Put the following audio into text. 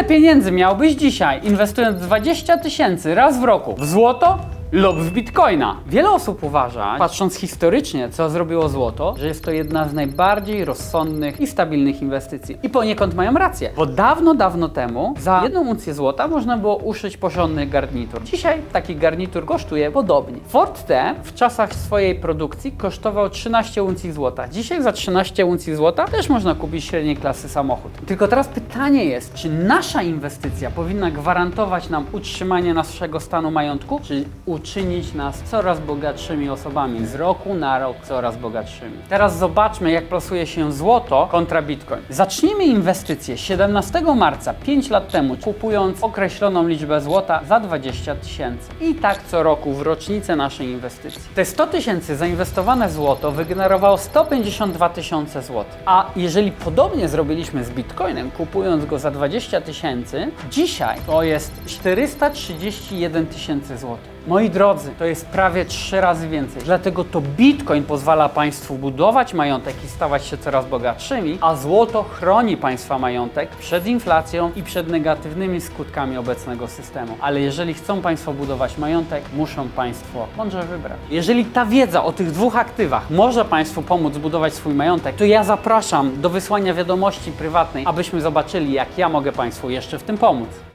Ile pieniędzy miałbyś dzisiaj, inwestując 20 tysięcy raz w roku? W złoto lub w bitcoina? Wiele osób uważa, patrząc historycznie, co zrobiło złoto, że jest to jedna z najbardziej rozsądnych i stabilnych inwestycji. I poniekąd mają rację, bo dawno, dawno temu za jedną uncję złota można było uszyć porządny garnitur. Dzisiaj taki garnitur kosztuje podobnie. Ford T w czasach swojej produkcji kosztował 13 uncji złota. Dzisiaj za 13 uncji złota też można kupić średniej klasy samochód. Tylko teraz pytanie jest, czy nasza inwestycja powinna gwarantować nam utrzymanie naszego stanu majątku, czy uczynić nas coraz bogatszymi osobami, z roku na rok coraz bogatszymi. Teraz zobaczmy, jak plasuje się złoto kontra bitcoin. Zacznijmy inwestycje 17 marca, 5 lat temu, kupując określoną liczbę złota za 20 tysięcy. I tak co roku w rocznicę naszej inwestycji. Te 100 tysięcy zainwestowane w złoto wygenerowało 152 tysiące złotych. A jeżeli podobnie zrobiliśmy z bitcoinem, kupując go za 20 tysięcy, dzisiaj to jest 431 tysięcy złotych. Moi drodzy, to jest prawie trzy razy więcej. Dlatego to Bitcoin pozwala Państwu budować majątek i stawać się coraz bogatszymi, a złoto chroni Państwa majątek przed inflacją i przed negatywnymi skutkami obecnego systemu. Ale jeżeli chcą Państwo budować majątek, muszą Państwo mądrze wybrać. Jeżeli ta wiedza o tych dwóch aktywach może Państwu pomóc budować swój majątek, to ja zapraszam do wysłania wiadomości prywatnej, abyśmy zobaczyli, jak ja mogę Państwu jeszcze w tym pomóc.